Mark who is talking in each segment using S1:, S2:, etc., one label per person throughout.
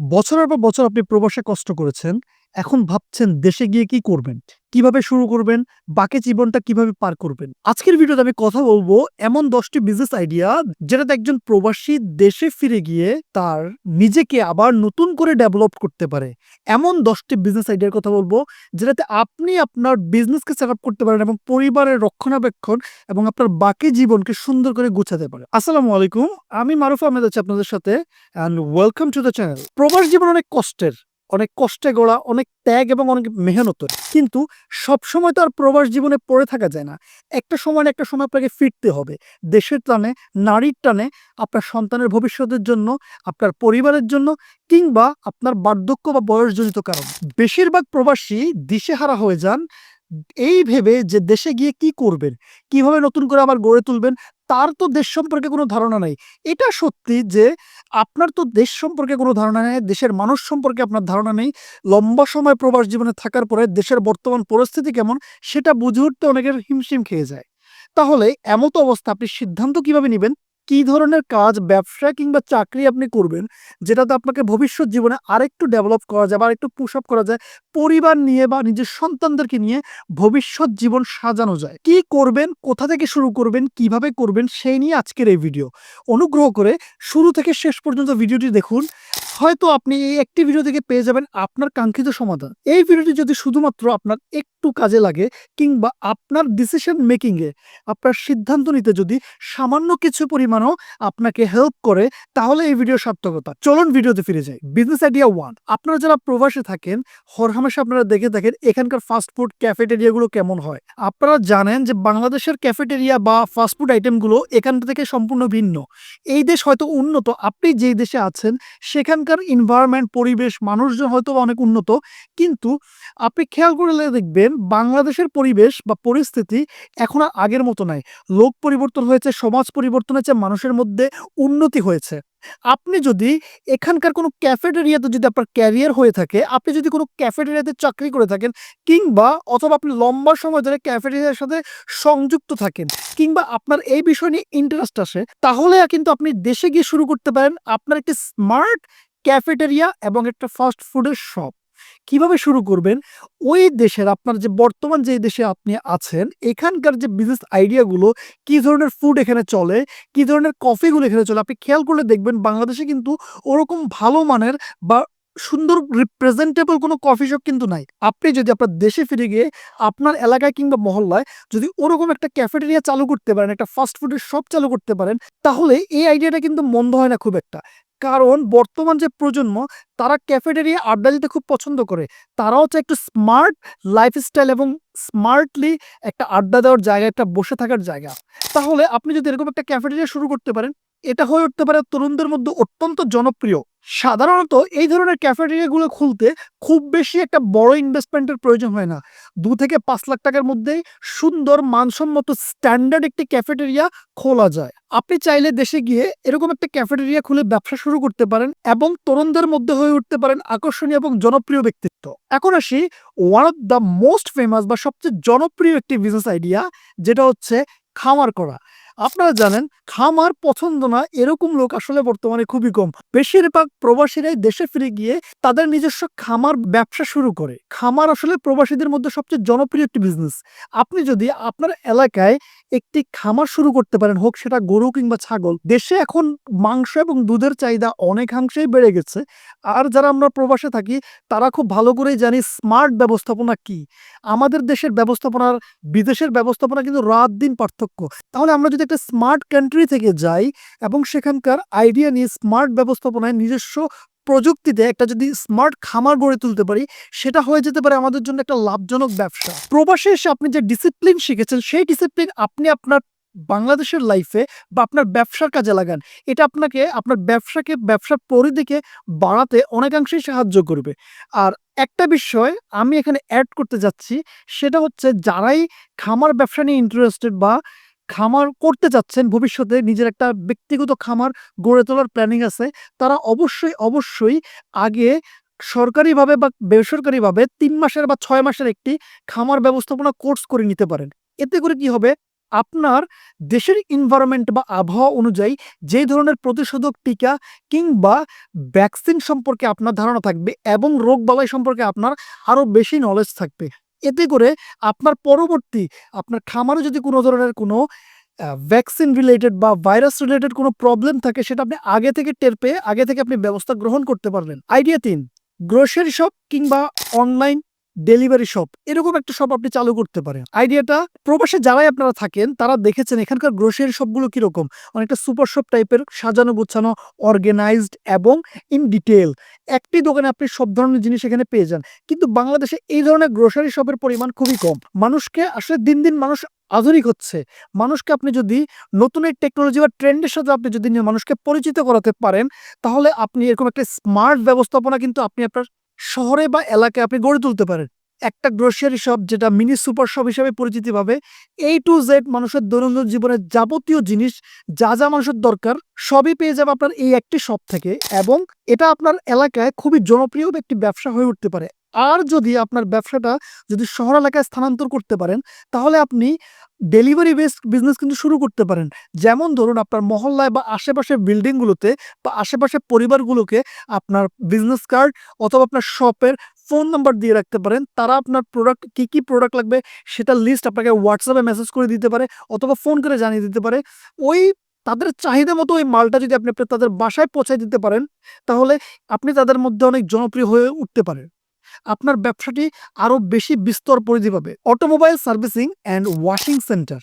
S1: বছরের পর বছর আপনি প্রবাসে কষ্ট করেছেন। এখন ভাবছেন দেশে গিয়ে কি করবেন? কীভাবে শুরু করবেন? বাকি জীবনটা কীভাবে পার করবেন? আজকের ভিডিওতে আমি কথা বলব এমন দশটি বিজনেস আইডিয়া যেটাতে একজন প্রবাসী দেশে ফিরে গিয়ে তার নিজেকে আবার নতুন করে ডেভেলপ করতে পারে। এমন দশটি বিজনেস আইডিয়ার কথা বলব যেটাতে আপনি আপনার বিজনেসকে সেট আপ করতে পারেন এবং পরিবারের রক্ষণাবেক্ষণ এবং আপনার বাকি জীবনকে সুন্দর করে গুছাতে পারেন। আসসালামু আলাইকুম। আমি মারুফ আহমেদ আছি আপনাদের সাথে and welcome to the channel. প্রবাস জীবন অনেক কষ্টের। অনেক কষ্টে গড়া, অনেক ত্যাগ এবং অনেক মেহনত কিন্তু সবসময় তো আর প্রবাস জীবনে পড়ে থাকা যায় না। একটা সময় একটা সময় আপনাকে ফিরতে হবে। দেশের টানে, নারীর টানে, আপনার সন্তানের ভবিষ্যতের জন্য, আপনার পরিবারের জন্য কিংবা আপনার বার্ধক্য বা বয়সজনিত কারণ বেশিরভাগ প্রবাসী দিশেহারা হয়ে যান এই ভেবে যে দেশে গিয়ে কি করবেন? কীভাবে নতুন করে আবার গড়ে তুলবেন? তার তো দেশ সম্পর্কে কোনো ধারণা নাই। এটা সত্যি যে আপনার তো দেশ সম্পর্কে কোনো ধারণা নেই, দেশের মানুষ সম্পর্কে আপনার ধারণা নেই। লম্বা সময় প্রবাস জীবনে থাকার পরে দেশের বর্তমান পরিস্থিতি কেমন সেটা বুঝে উঠতে অনেকের হিমশিম খেয়ে যায়। তাহলে এমত অবস্থা আপনি সিদ্ধান্ত কীভাবে নিবেন? কি ধরনের কাজ, ব্যবসা কিংবা চাকরি আপনি করবেন যেটাতে আপনাকে ভবিষ্যৎ জীবনে আরেকটু ডেভেলপ করা যায় বা আরেকটু পুশ আপ করা যায়, পরিবার নিয়ে বা নিজের সন্তানদেরকে নিয়ে ভবিষ্যৎ জীবন সাজানো যায়। কি করবেন, কোথা থেকে শুরু করবেন, কীভাবে করবেন সেই নিয়ে আজকের এই ভিডিও। অনুগ্রহ করে শুরু থেকে শেষ পর্যন্ত ভিডিওটি দেখুন। হয়তো আপনি এই একটি ভিডিও থেকে পেয়ে যাবেন আপনার কাঙ্ক্ষিত সমাধান। এই ভিডিওটি যদি শুধুমাত্র আপনার একটু কাজে লাগে কিংবা আপনার ডিসিশন মেকিংয়ে আপনার সিদ্ধান্ত নিতে যদি সামান্য কিছু পরিমাণও আপনাকে হেল্প করে তাহলে এই ভিডিও সার্থকতা। চলুন ভিডিওতে ফিরে যাই। বিজনেস আইডিয়া ওয়ান আপনারা যারা প্রবাসে থাকেন হরহামেশা আপনারা দেখে থাকেন এখানকার ফাস্ট ফুড ক্যাফেটেরিয়া গুলো কেমন হয়। আপনারা জানেন যে বাংলাদেশের ক্যাফেটেরিয়া বা ফাস্ট ফুড আইটেমগুলো এখান থেকে সম্পূর্ণ ভিন্ন। এই দেশ হয়তো উন্নত, আপনি যেই দেশে আছেন সেখানকার এনভায়রনমেন্ট, পরিবেশ, মানুষজন হয়তো অনেক উন্নত। কিন্তু আপনি খেয়াল করলে দেখবেন বাংলাদেশের পরিবেশ বা পরিস্থিতি এখন আর আগের মতো নাই। লোক পরিবর্তন হয়েছে, সমাজ পরিবর্তন হয়েছে, মানুষের মধ্যে উন্নতি হয়েছে। আপনি যদি এখানকার কোনো ক্যাফেটেরিয়াতে যদি আপনার ক্যারিয়ার হয়ে থাকে, আপনি যদি কোনো ক্যাফেটেরিয়াতে চাকরি করে থাকেন কিংবা অথবা আপনি লম্বা সময় ধরে ক্যাফেটেরিয়ার সাথে সংযুক্ত থাকেন কিংবা আপনার এই বিষয় নিয়ে ইন্টারেস্ট আসে তাহলে কিন্তু আপনি দেশে গিয়ে শুরু করতে পারেন আপনার একটি স্মার্ট ক্যাফেটেরিয়া এবং একটা ফাস্ট ফুডের শপ। কীভাবে শুরু করবেন? ওই দেশের আপনার যে বর্তমান যেই দেশে আপনি আছেন এখানকার যে বিজনেস আইডিয়াগুলো কি ধরনের ফুড এখানে চলে, কি ধরনের কফিগুলো এখানে চলে আপনি খেয়াল করলে দেখবেন বাংলাদেশে কিন্তু ওরকম ভালো মানের বা সুন্দর রিপ্রেজেন্টেবল কোনো কফি শপ কিন্তু নাই। আপনি যদি আপনার দেশে ফিরে গিয়ে আপনার এলাকায় কিংবা মহল্লায় যদি ওরকম একটা ক্যাফেটেরিয়া চালু করতে পারেন, একটা ফাস্ট ফুডের শপ চালু করতে পারেন তাহলে এই আইডিয়াটা কিন্তু মন্দ হয় না খুব একটা। কারণ বর্তমান যে প্রজন্ম তারা ক্যাফেটেরিয়া আড্ডা দিতে খুব পছন্দ করে। তারাও চায় একটু স্মার্ট লাইফস্টাইল এবং স্মার্টলি একটা আড্ডা দেওয়ার জায়গা, একটা বসে থাকার জায়গা। তাহলে আপনি যদি এরকম একটা ক্যাফেটেরিয়া শুরু করতে পারেন, এটা হয়ে উঠতে পারে তরুণদের মধ্যে অত্যন্ত জনপ্রিয়। সাধারণত এই ধরনের ক্যাফেটেরিয়াগুলো খুলতে খুব বেশি একটা বড় ইনভেস্টমেন্টের প্রয়োজন হয় না। দু থেকে পাঁচ লাখ টাকার মধ্যেই সুন্দর, মানসম্মত স্ট্যান্ডার্ড একটি ক্যাফেটেরিয়া খোলা যায়। আপনি চাইলে দেশে গিয়ে এরকম একটা ক্যাফেটেরিয়া খুলে ব্যবসা শুরু করতে পারেন এবং তরুণদের মধ্যে হয়ে উঠতে পারেন আকর্ষণীয় এবং জনপ্রিয় ব্যক্তিত্ব। এখন আসি one of the most famous বা সবচেয়ে জনপ্রিয় একটি বিজনেস আইডিয়া যেটা হচ্ছে খামার করা। আপনারা জানেন, খামার পছন্দ না, এরকম লোক আসলে বর্তমানে খুবই কম। বেশিরভাগ প্রবাসীরাই দেশে ফিরে গিয়ে তাদের নিজস্ব খামার ব্যবসা শুরু করে। খামার আসলে প্রবাসীদের মধ্যে সবচেয়ে জনপ্রিয় একটি বিজনেস। আপনি যদি আপনার এলাকায় একটি খামার শুরু করতে পারেন, হোক সেটা গরু কিংবা ছাগল। দেশে এখন মাংস এবং দুধের চাহিদা অনেকাংশেই বেড়ে গেছে। আর যারা আমরা প্রবাসে থাকি, তারা খুব ভালো করেই জানি স্মার্ট ব্যবস্থাপনা কি? আমাদের দেশের ব্যবস্থাপনার, বিদেশের ব্যবস্থাপনা কিন্তু রাত-দিন পার্থক্য। তাহলে আমরা যদি একটা স্মার্ট কান্ট্রি থেকে যাই এবং সেখানকার আইডিয়া নিয়ে স্মার্ট ব্যবস্থাপনায় নিজস্ব প্রযুক্তিতে একটা যদি স্মার্ট খামার গড়ে তুলতে পারি, সেটা হয়ে যেতে পারে আমাদের জন্য একটা লাভজনক ব্যবসা। প্রবাসে এসে আপনি যে ডিসিপ্লিন শিখেছেন, সেই ডিসিপ্লিন আপনি আপনার বাংলাদেশের লাইফে বা আপনার ব্যবসার কাজে লাগান। এটা আপনাকে, আপনার ব্যবসাকে, ব্যবসার পরিধিকে বাড়াতে অনেকাংশেই সাহায্য করবে। আর একটা বিষয় আমি এখানে অ্যাড করতে যাচ্ছি, সেটা হচ্ছে যারাই খামার ব্যবসা নিয়ে ইন্টারেস্টেড বা খামার করতে চাচ্ছেন ভবিষ্যতে নিজের একটা ব্যক্তিগত খামার গড়ে তোলার প্ল্যানিং আছে তারা অবশ্যই, অবশ্যই আগে সরকারিভাবে বা বেসরকারিভাবে তিন মাসের বা ছয় মাসের একটি খামার ব্যবস্থাপনা কোর্স করে নিতে পারেন। এতে করে কি হবে? আপনার দেশের ইনভায়রনমেন্ট বা আবহাওয়া অনুযায়ী যে ধরনের প্রতিষেধক টিকা কিংবা ভ্যাকসিন সম্পর্কে আপনার ধারণা থাকবে এবং রোগ বালাই সম্পর্কে আপনার আরও বেশি নলেজ থাকবে এতে করে আপনার পরবর্তী, আপনার খামারে যদি কোনো ধরনের কোনো ভ্যাকসিন রিলেটেড বা ভাইরাস রিলেটেড কোনো প্রবলেম থাকে, সেটা আপনি আগে থেকে টের পেয়ে, আগে থেকে আপনি ব্যবস্থা গ্রহণ করতে পারবেন। আইডিয়া তিন গ্রোসারি শপ কিংবা অনলাইন ডেলিভারি শপ এরকম একটা শপ আপনি চালু করতে পারেন। আইডিয়াটা প্রবাসে যারাই আপনারা থাকেন, তারা দেখেছেন এখানকার গ্রোসারি শপগুলো কীরকম। অনেকটা সুপার শপ টাইপের সাজানো গোছানো অর্গানাইজড এবং ইন ডিটেল একটি দোকানে আপনি সব ধরনের জিনিস এখানে পেয়ে যান। কিন্তু বাংলাদেশে এই ধরনের গ্রোসারি শপের পরিমাণ খুবই কম। মানুষকে আসলে দিন দিন মানুষ আধুনিক হচ্ছে। মানুষকে আপনি যদি নতুন এই টেকনোলজি বা ট্রেন্ডের সাথে আপনি যদি মানুষকে পরিচিত করাতে পারেন, তাহলে আপনি এরকম একটা স্মার্ট ব্যবস্থাপনা কিন্তু আপনি আপনার শহরে বা এলাকায় আপনি গড়ে তুলতে পারেন। একটা গ্রোসারি শপ যেটা মিনি সুপার শপ হিসেবে পরিচিতি পাবে এই টু জেড মানুষের দৈনন্দিন জীবনের যাবতীয় জিনিস, যা যা মানুষের দরকার, সবই পেয়ে যাবে আপনার এই একটি শপ থেকে এবং এটা আপনার এলাকায় খুবই জনপ্রিয় একটি ব্যবসা হয়ে উঠতে পারে। আর যদি আপনার ব্যবসাটা যদি শহর এলাকায় স্থানান্তর করতে পারেন, তাহলে আপনি ডেলিভারি বেসড বিজনেস কিন্তু শুরু করতে পারেন। যেমন ধরুন আপনার মহল্লায় বা আশেপাশের বিল্ডিংগুলোতে বা আশেপাশের পরিবারগুলোকে আপনার বিজনেস কার্ড অথবা আপনার শপের ফোন নাম্বার দিয়ে রাখতে পারেন। তারা আপনার প্রোডাক্ট কী কী প্রোডাক্ট লাগবে সেটা লিস্ট আপনাকে হোয়াটসঅ্যাপে মেসেজ করে দিতে পারে অথবা ফোন করে জানিয়ে দিতে পারে। ওই তাদের চাহিদা মতো ওই মালটা যদি আপনি তাদের বাসায় পৌঁছায় দিতে পারেন, তাহলে আপনি তাদের মধ্যে অনেক জনপ্রিয় হয়ে উঠতে পারেন। আপনার ব্যবসাটি আরও বেশি বিস্তর পরিধি পাবে। Automobile servicing and washing centre.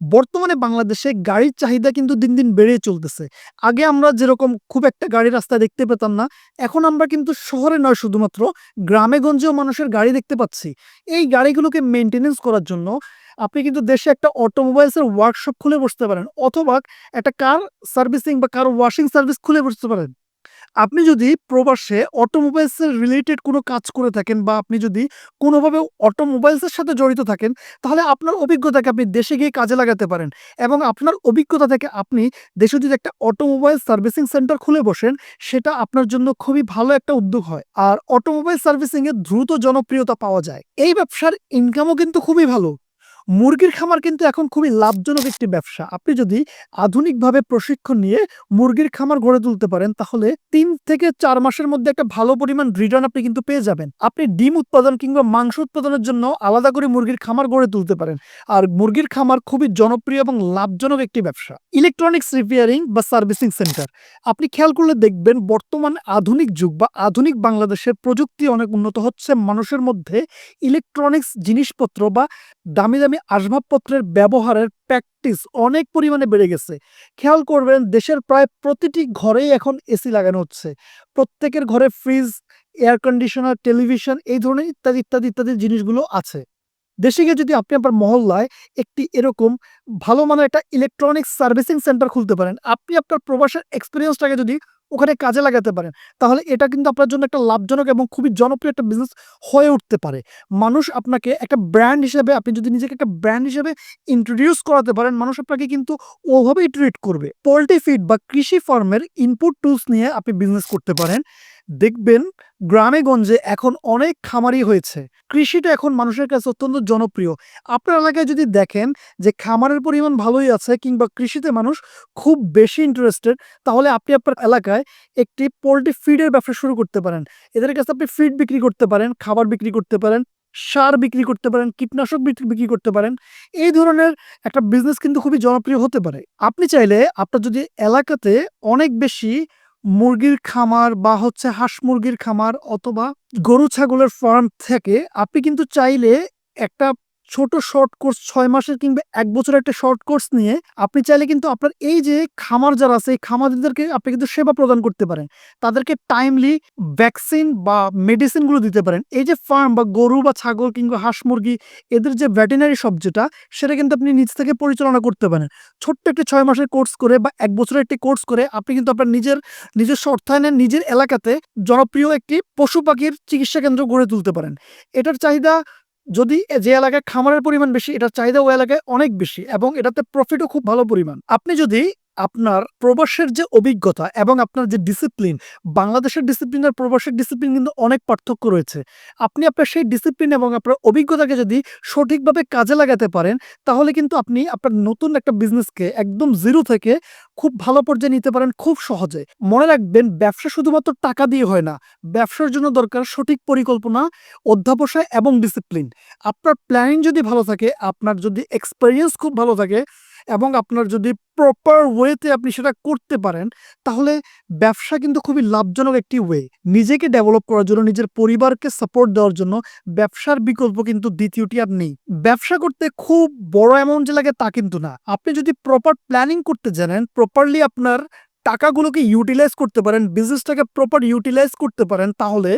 S1: বর্তমানে বাংলাদেশে গাড়ির চাহিদা কিন্তু দিন দিন বেড়েই চলতেছে। আগে আমরা যেরকম খুব একটা গাড়ি রাস্তায় দেখতে পেতাম না, এখন আমরা কিন্তু শহরে নয় শুধুমাত্র, গ্রামে গঞ্জেও মানুষের গাড়ি দেখতে পাচ্ছি। এই গাড়িগুলোকে মেনটেনেন্স করার জন্য আপনি কিন্তু দেশে একটা অটোমোবাইলসের ওয়ার্কশপ খুলে বসতে পারেন অথবা একটা কার সার্ভিসিং বা কার ওয়াশিং সার্ভিস খুলে বসতে পারেন। আপনি যদি প্রবাসে অটোমোবাইলসের রিলেটেড কোনো কাজ করে থাকেন বা আপনি যদি কোনোভাবে অটোমোবাইলসের সাথে জড়িত থাকেন, তাহলে আপনার অভিজ্ঞতাকে আপনি দেশে গিয়ে কাজে লাগাতে পারেন এবং আপনার অভিজ্ঞতা থেকে আপনি দেশে যদি একটা অটোমোবাইল সার্ভিসিং সেন্টার খুলে বসেন, সেটা আপনার জন্য খুবই ভালো একটা উদ্যোগ হয়। আর অটোমোবাইল সার্ভিসিংয়ে দ্রুত জনপ্রিয়তা পাওয়া যায়। এই ব্যবসার ইনকামও কিন্তু খুবই ভালো। মুরগির খামার কিন্তু এখন খুবই লাভজনক একটি ব্যবসা। আপনি যদি আধুনিকভাবে প্রশিক্ষণ নিয়ে মুরগির খামার গড়ে তুলতে পারেন, তাহলে তিন থেকে চার মাসের মধ্যে একটা ভালো পরিমাণ রিটার্ন আপনি কিন্তু পেয়ে যাবেন। আপনি ডিম উৎপাদন কিংবা মাংস উৎপাদনের জন্য আলাদা করে মুরগির খামার গড়ে তুলতে পারেন। আর মুরগির খামার খুবই জনপ্রিয় এবং লাভজনক একটি ব্যবসা। ইলেকট্রনিক্স রিপেয়ারিং বা সার্ভিসিং সেন্টার আপনি খেয়াল করলে দেখবেন, বর্তমান আধুনিক যুগ বা আধুনিক বাংলাদেশের প্রযুক্তি অনেক উন্নত হচ্ছে। মানুষের মধ্যে ইলেকট্রনিক্স জিনিসপত্র বা দামি দামি আসবাবপত্রের ব্যবহারের প্র্যাকটিস অনেক পরিমাণে বেড়ে গেছে। খেয়াল করবেন, দেশের প্রায় প্রতিটি ঘরেই এখন এসি লাগানো হচ্ছে। প্রত্যেকের ঘরে ফ্রিজ এয়ার কন্ডিশনার টেলিভিশন এই ধরনের ইত্যাদি ইত্যাদি ইত্যাদি জিনিসগুলো আছে। দেশে গিয়ে যদি আপনি আপনার মহল্লায় একটি এরকম ভালো মানের একটা ইলেকট্রনিক্স সার্ভিসিং সেন্টার খুলতে পারেন, আপনি আপনার প্রবাসের এক্সপিরিয়েন্সটাকে যদি ওখানে কাজে লাগাতে পারেন। তাহলে এটা কিন্তু আপনার জন্য একটা লাভজনক এবং খুবই জনপ্রিয় একটা বিজনেস হয়ে উঠতে পারে। মানুষ আপনাকে একটা ব্র্যান্ড হিসেবে, আপনি যদি নিজেকে একটা ব্র্যান্ড হিসেবে ইন্ট্রোডিউস করাতে পারেন, মানুষ আপনাকে কিন্তু ওভাবেই ট্রিট করবে। পোলট্রি ফিড বা কৃষি ফার্মের ইনপুট টুলস নিয়ে আপনি বিজনেস করতে পারেন। দেখবেন গ্রামে গঞ্জে এখন অনেক খামারি হয়েছে। কৃষিটা এখন মানুষের কাছে অত্যন্ত জনপ্রিয়। আপনার এলাকায় যদি দেখেন যে খামারের পরিমাণ ভালোই আছে কিংবা কৃষিতে মানুষ খুব বেশি ইন্টারেস্টেড তাহলে আপনি আপনার এলাকায় একটি পোলট্রি ফিডের ব্যবসা শুরু করতে পারেন। এদের কাছে আপনি ফিড বিক্রি করতে পারেন, খাবার বিক্রি করতে পারেন, সার বিক্রি করতে পারেন, কীটনাশক বিক্রি বিক্রি করতে পারেন। এই ধরনের একটা বিজনেস কিন্তু খুবই জনপ্রিয় হতে পারে। আপনি চাইলে আপনার যদি এলাকাতে অনেক বেশি মুরগির খামার বা হচ্ছে হাঁস মুরগির খামার অথবা গরু, ছাগলের ফার্ম থেকে আপনি কিন্তু চাইলে একটা ছোট শর্ট কোর্স ছয় মাসের কিংবা এক বছরের একটা শর্ট কোর্স নিয়ে আপনি চাইলে কিন্তু আপনার এই যে খামার যারা আছে, এই খামারদেরকে আপনি কিন্তু সেবা প্রদান করতে পারেন। তাদেরকে টাইমলি ভ্যাকসিন বা মেডিসিনগুলো দিতে পারেন। এই যে ফার্ম বা গরু বা ছাগল কিংবা হাঁস মুরগি, এদের যে ভেটেনারি সব যেটা, সেটা কিন্তু আপনি নিজ থেকে পরিচালনা করতে পারেন। ছোট্ট একটি ছয় মাসের কোর্স করে বা এক বছরের একটি কোর্স করে আপনি কিন্তু আপনার নিজের, নিজস্ব অর্থায়নে নিজের এলাকাতে জনপ্রিয় একটি পশু পাখির চিকিৎসা কেন্দ্র গড়ে তুলতে পারেন। এটার চাহিদা যদি যে এলাকায় খামারের পরিমাণ বেশি, এটার চাহিদা ওই এলাকায় অনেক বেশি এবং এটাতে প্রফিটও খুব ভালো পরিমাণ। আপনি যদি আপনার প্রবাসের যে অভিজ্ঞতা এবং আপনার যে ডিসিপ্লিন বাংলাদেশের ডিসিপ্লিন আর প্রবাসের ডিসিপ্লিন কিন্তু অনেক পার্থক্য রয়েছে। আপনি আপনার সেই ডিসিপ্লিন এবং আপনার অভিজ্ঞতাকে যদি সঠিকভাবে কাজে লাগাতে পারেন, তাহলে কিন্তু আপনি আপনার নতুন একটা বিজনেসকে একদম জিরো থেকে খুব ভালো পর্যায়ে নিতে পারেন খুব সহজে। মনে রাখবেন, ব্যবসা শুধুমাত্র টাকা দিয়ে হয় না, ব্যবসার জন্য দরকার সঠিক পরিকল্পনা, অধ্যাবসায় এবং ডিসিপ্লিন আপনার প্ল্যানিং যদি ভালো থাকে, আপনার যদি এক্সপেরিয়েন্স খুব ভালো থাকে এবং আপনার যদি প্রপার ওয়েতে আপনি সেটা করতে পারেন, তাহলে ব্যবসা কিন্তু খুবই লাভজনক একটি ওয়ে নিজেকে ডেভেলপ করার জন্য, নিজের পরিবারকে সাপোর্ট দেওয়ার জন্য ব্যবসার বিকল্প কিন্তু দ্বিতীয়টি আর নেই। ব্যবসা করতে খুব বড় অ্যামাউন্ট যে লাগে তা কিন্তু না। আপনি যদি প্রপার প্ল্যানিং করতে জানেন প্রপারলি আপনার টাকাগুলোকে ইউটিলাইজ করতে পারেন বিজনেসটাকে প্রপার ইউটিলাইজ করতে পারেন, তাহলে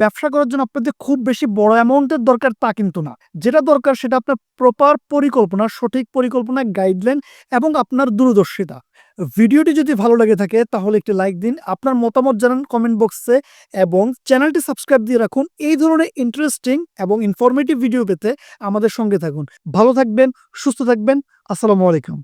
S1: ব্যবসা করার জন্য আপনাদের খুব বেশি বড় অ্যামাউন্টের দরকার তা কিন্তু না। যেটা দরকার সেটা আপনার প্রপার পরিকল্পনা, সঠিক পরিকল্পনা গাইডলাইন এবং আপনার দূরদর্শিতা। ভিডিওটি যদি ভালো লাগে থাকে, তাহলে একটি লাইক দিন, আপনার মতামত জানান কমেন্ট বক্সে এবং চ্যানেলটি সাবস্ক্রাইব দিয়ে রাখুন। এই ধরনের ইন্টারেস্টিং এবং ইনফরমেটিভ ভিডিও পেতে আমাদের সঙ্গে থাকুন। ভালো থাকবেন, সুস্থ থাকবেন, আসসালামু আলাইকুম।